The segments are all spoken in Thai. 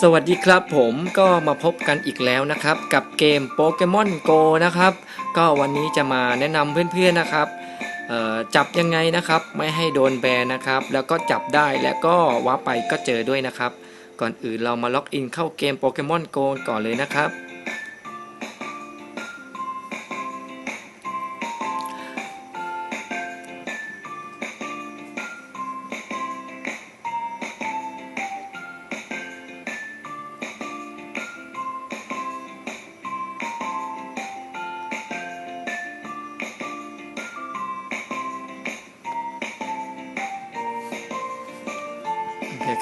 สวัสดีครับผมก็มาพบกันอีกแล้วนะครับ กับเกมโปเกมอนโกนะครับ ก็วันนี้จะมาแนะนำเพื่อนๆนะครับจับยังไงนะครับ ไม่ให้โดนแบนนะครับ แล้วก็จับได้แล้วก็ว้าไปก็เจอด้วยนะครับ ก่อนอื่นเรามาล็อกอินเข้าเกมโปเกมอนโกก่อนเลยนะครับ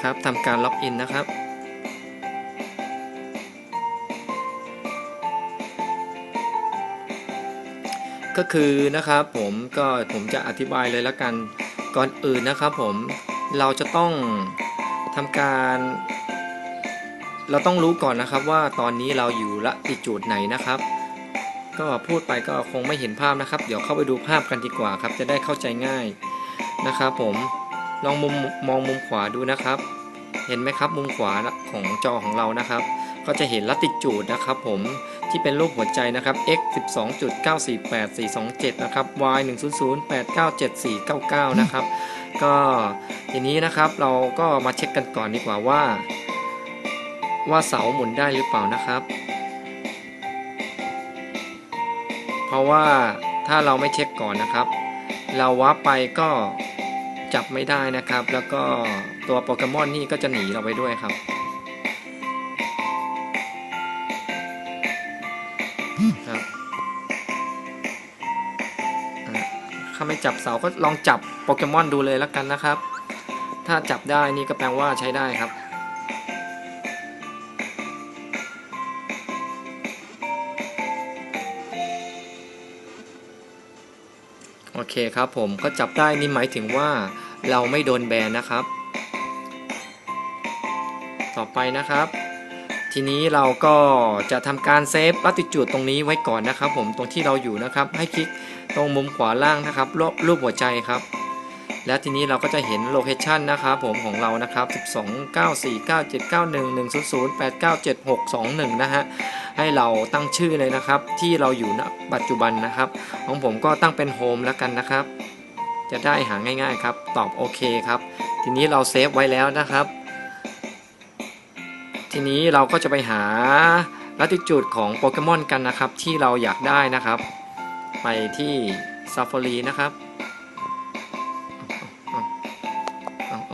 ครับทำการล็อกอินนะครับก็คือนะครับผมก็ผมจะอธิบายเลยล้วกันก่อนอื่นนะครับผมเราจะต้องทำการ เราต้องรู้ก่อนนะครับว่าตอนนี้เราอยู่ละติจูดไหนนะครับ ก็พูดไปก็คงไม่เห็นภาพนะครับ เดี๋ยวเข้าไปดูภาพกันดีกว่าครับ จะได้เข้าใจง่ายนะครับผม ลองมุมมองมุมขวาดูนะครับ เห็นไหมครับมุมขวาของจอของเรานะครับ ก็จะเห็นลัติจูดนะครับ ผมที่เป็นรูปหัวใจนะครับ x 12.948427 นะครับ y 100897499 นะครับ ก็ทีนี้นะครับเราก็มาเช็คกันก่อนดีกว่าว่า ว่าเสาหมุนได้หรือเปล่านะครับ เพราะว่าถ้าเราไม่เช็คก่อนนะครับ เราวับไปก็ จับไม่ได้นะครับ แล้วก็ตัวโปเกมอนนี่ก็จะหนีเราไปด้วยครับ ครับถ้าไม่จับเสาก็ลองจับโปเกมอนดูเลยแล้วกันนะครับ ถ้าจับได้นี่ก็แปลว่าใช้ได้ครับโอเคครับผมก็จับได้นี่หมายถึงว่า เราไม่โดนแบนนะครับ ต่อไปนะครับ ทีนี้เราก็จะทำการเซฟลัติจูดตรงนี้ไว้ก่อนนะครับ ผมตรงที่เราอยู่นะครับ ให้คลิกตรงมุมขวาล่างนะครับรูปรูปหัวใจครับ แล้วทีนี้เราก็จะเห็นโลเคชันนะครับผมของเรานะครับ12 94 97 91 100 89 76 21 นะฮะให้เราตั้งชื่อเลยนะครับ ที่เราอยู่ณปัจจุบันนะครับ ของผมก็ตั้งเป็นโฮมแล้วกันนะครับ จะได้หาง่ายๆครับ ตอบโอเคครับ ทีนี้เราเซฟไว้แล้วนะครับ ทีนี้เราก็จะไปหาลัติจูดของโปเกมอนกันนะครับ ที่เราอยากได้นะครับ ไปที่ Safari นะครับอาเออาเอ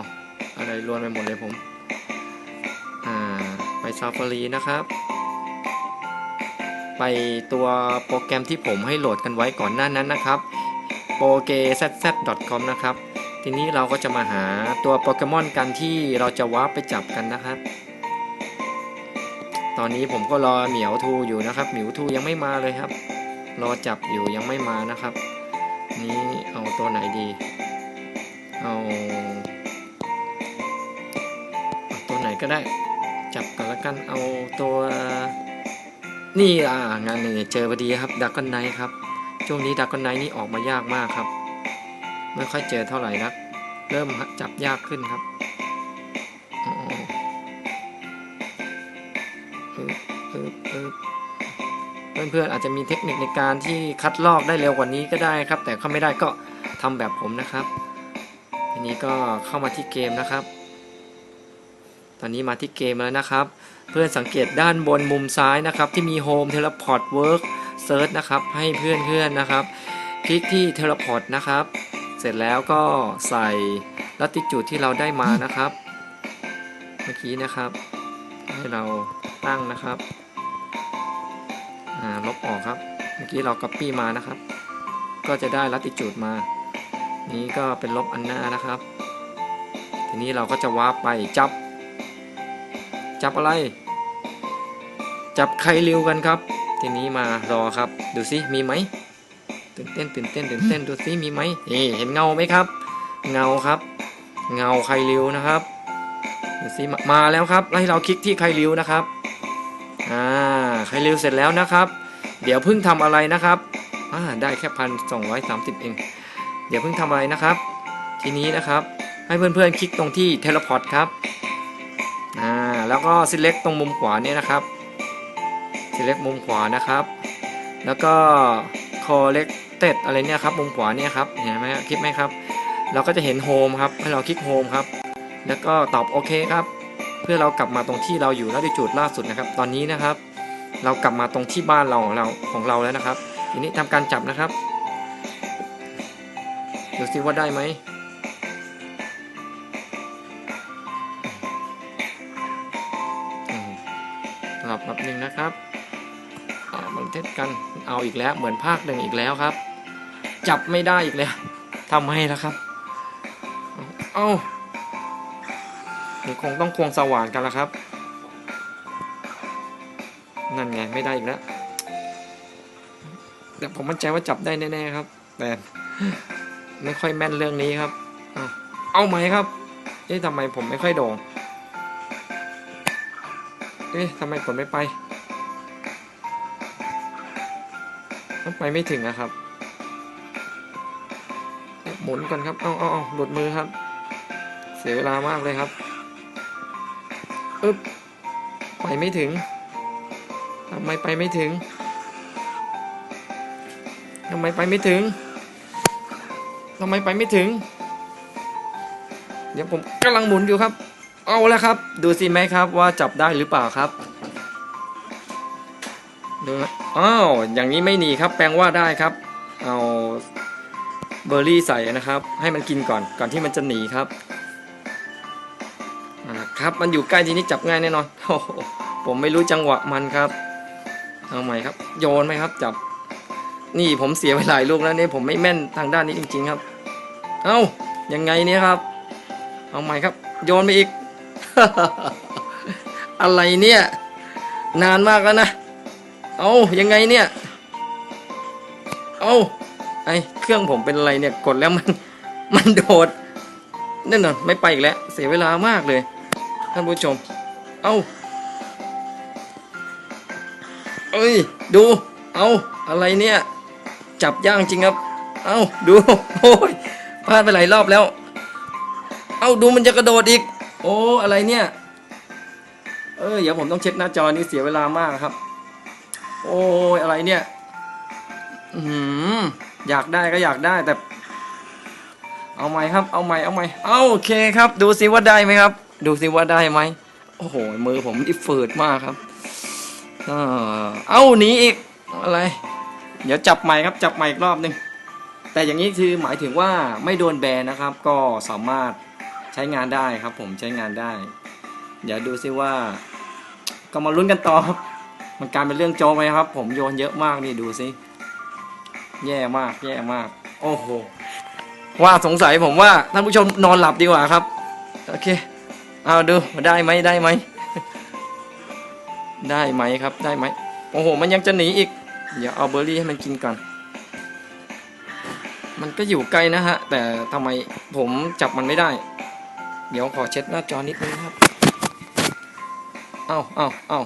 อะไรรวนไปหมดเลยผมไป Safari นะครับ ไปตัวโปรแกรมที่ผมให้โหลดกันไว้ก่อนหน้านั้นนะครับ p o k z z c o m นะครับ ทีนี้เราก็จะมาหาตัวโปเกมอนกันที่เราจะวาร์ปไปจับกันนะครับ ตอนนี้ผมก็รอเหมียวทูอยู่นะครับ เหมียวทูยังไม่มาเลยครับ รอจับอยู่ยังไม่มานะครับ นี่เอาตัวไหนดี เอาตัวไหนก็ได้ จับกันแล้วกัน เอาตัว นี่อ่างานนึ่เจอพอดีครับดักกันไนครับ ช่วงนี้ดักกันไนนี่ออกมายากมากครับ ไม่ค่อยเจอเท่าไหร่นัก เริ่มจับยากขึ้นครับเพื่อนๆอาจจะมีเทคนิคในการที่คัดลอกได้เร็วกว่านี้ก็ได้ครับ แต่เขาไม่ได้ก็ทำแบบผมนะครับทีนี้ก็เข้ามาที่เกมนะครับ ตอนนี้มาที่เกมแล้วนะครับ เพื่อนสังเกตด้านบนมุมซ้ายนะครับ ที่มี Home Teleport Work Search นะครับ ให้เพื่อนๆนะครับ คลิกที่ Teleport นะครับ เสร็จแล้วก็ใส่ลัติจูดที่เราได้มานะครับ เมื่อกี้นะครับ ให้เราตั้งนะครับลบออกครับ เมื่อกี้เรา Copy มานะครับ ก็จะได้ลัติจูดมา นี้ก็เป็นลบอันหน้านะครับ ทีนี้เราก็จะวาร์ปไปจับ จับอะไร จับไคริวกันครับ ทีนี้มารอครับ ดูซิมีไหมตื่นเต้นตื่นเต้นตื่นเต้นดูซิมีไหมนี่เห็นเงาไหมครับ เงาครับ เงาไคริวนะครับดูซิมาแล้วครับให้เราคลิกที่ไคริวนะครับอ่าไคริวเสร็จแล้วนะครับ เดี๋ยวเพิ่งทำอะไรนะครับอ่าได้แค่พันสองร้อยสามสิบเองเดี๋ยวเพิ่งทำอะไรนะครับ ทีนี้นะครับให้เพื่อนๆคลิกตรงที่เทเลพอร์ตครับอ่าแล้วก็ select ตรงมุมขวาเนี่ยนะครับ select มุมขวานะครับ แล้วก็ collected อะไรเนี่ยครับ มุมขวาเนี่ยครับ เห็นไหมคลิปไหมครับ เราก็จะเห็น home ครับ ให้เราคลิก home ครับ แล้วก็ตอบโอเคครับ เพื่อเรากลับมาตรงที่เราอยู่ลัติจูดล่าสุดนะครับ ตอนนี้นะครับ เรากลับมาตรงที่บ้านเราของเราของเราแล้วนะครับ ทีนี้ทำการจับนะครับ ดูซิว่าได้ไหมอืมรอแป๊บหนึงนะครับ มันเทสกันเอาอีกแล้วเหมือนภาคหนึ่งอีกแล้วครับ จับไม่ได้อีกแล้วทำให้แล้วครับ เอ้าคงต้องควงสว่านกันแล้วครับ นั่นไงไม่ได้อีกแล้วแต่ผมมั่นใจว่าจับได้แน่ๆครับ แต่ไม่ค่อยแม่นเรื่องนี้ครับ เอาเอาไหมครับ เอ๊ะทำไมผมไม่ค่อยโด่งเอ๊ะทำไมผมไม่ไป ไปไม่ถึงนะครับ หมุนก่อนครับ เอาเอาเอาหลุดมือครับ เสียเวลามากเลยครับอึ๊บไปไม่ถึงทำไมไปไม่ถึงทำไมไปไม่ถึงทำไมไปไม่ถึง เดี๋ยวผมกำลังหมุนอยู่ครับ เอาแล้วครับ ดูสิไหมครับว่าจับได้หรือเปล่าครับ ดูนะ อ้าวอย่างนี้ไม่หนีครับแปลงว่าได้ครับ เอาเบอร์รี่ใส่นะครับ ให้มันกินก่อนก่อนที่มันจะหนีครับอ่าครับมันอยู่ใกล้ทีนี้จับง่ายแน่นอนโอ้ผมไม่รู้จังหวะมันครับเอาใหม่ครับ โยนไหมครับจับ นี่ผมเสียไปหลายลูกแล้วเนี่ยผมไม่แม่นทางด้านนี้จริง ๆครับ เอ้ายังไงเนี่ยครับ เอาใหม่ครับ โยนไปอีก อะไรเนี่ย นานมากแล้วนะ เอายังไงเนี่ย เอาไอเครื่องผมเป็นอะไรเนี่ย กดแล้วมัน มันโดดนั่นน่ะไม่ไปอีกแล้ว เสียเวลามากเลย ท่านผู้ชม เอาเอ้ย ดู เอาอะไรเนี่ย จับย่างจริงครับ เอาดู โอ้ยพลาดไปหลายรอบแล้ว เอาดูมันจะกระโดดอีก โอ้ อะไรเนี่ย เออเดี๋ยวผมต้องเช็คหน้าจอนี่เสียเวลามากครับ โอ้ยอะไรเนี่ยอืมอยากได้ก็อยากได้แต่ เอาไหมครับ เอาไหมเอาไหมเอาโอเคครับ ดูสิว่าได้ไหมครับ ดูสิว่าได้ไหมโอ้โหมือผมนี่ฝืดมากครับเออเอาหนีอีกอะไร เดี๋ยวจับใหม่ครับ จับใหม่อีกรอบหนึ่งแต่อย่างนี้คือหมายถึงว่าไม่โดนแบนนะครับ ก็สามารถใช้งานได้ครับ ผมใช้งานได้ เดี๋ยวดูซิว่า ก็มาลุ้นกันต่อครับ มันกลารเป็นเรื่องโจมไหมครับ ผมโยนเยอะมากนี่ดูสิแย่มากแย่มาก โอ้โหว่าสงสัยผมว่าท่านผู้ชมนอนหลับดีกว่าครับ โอเคเอาดูได้ไหมได้ไหม ได้ไหมครับได้ไหมโอ้โห มันยังจะหนีอีก เดี๋ยวเอาเบอร์รี่ให้มันกินก่อน มันก็อยู่ไกลนะฮะ แต่ทำไมผมจับมันไม่ได้ เดี๋ยวขอเช็ดหน้าจอนิดนึงครับ เอาเอาเอา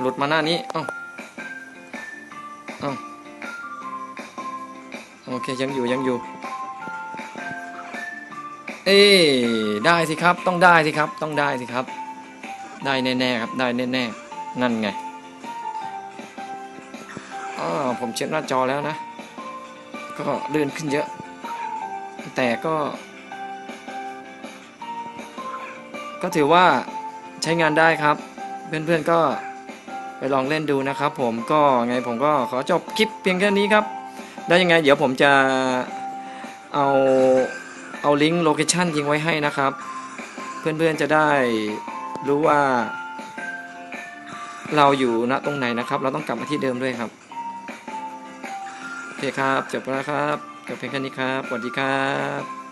หลุดมาหน้านี้อ้าเอ้าโอเคยังอยู่ยังอยู่ เอ้ได้สิครับ ต้องได้สิครับ ต้องได้สิครับ ได้แน่ๆครับ ได้แน่ๆ นั่นไงอ๋อผมเช็ดหน้าจอแล้วนะ ก็เลื่อนขึ้นเยอะ แต่ก็ ก็ถือว่าใช้งานได้ครับ เพื่อนๆก็ ไปลองเล่นดูนะครับ ผมก็ไงผมก็ขอจบคลิปเพียงแค่นี้ครับ ได้ยังไง เดี๋ยวผมจะเอาเอาลิงก์โลเคชันทิ้งไว้ให้นะครับ เพื่อนๆจะได้รู้ว่า เราอยู่ณตรงไหนนะครับ เราต้องกลับมาที่เดิมด้วยครับโอเคครับจบแล้วครับจบเพียงแค่นี้ครับสวัสดีครับ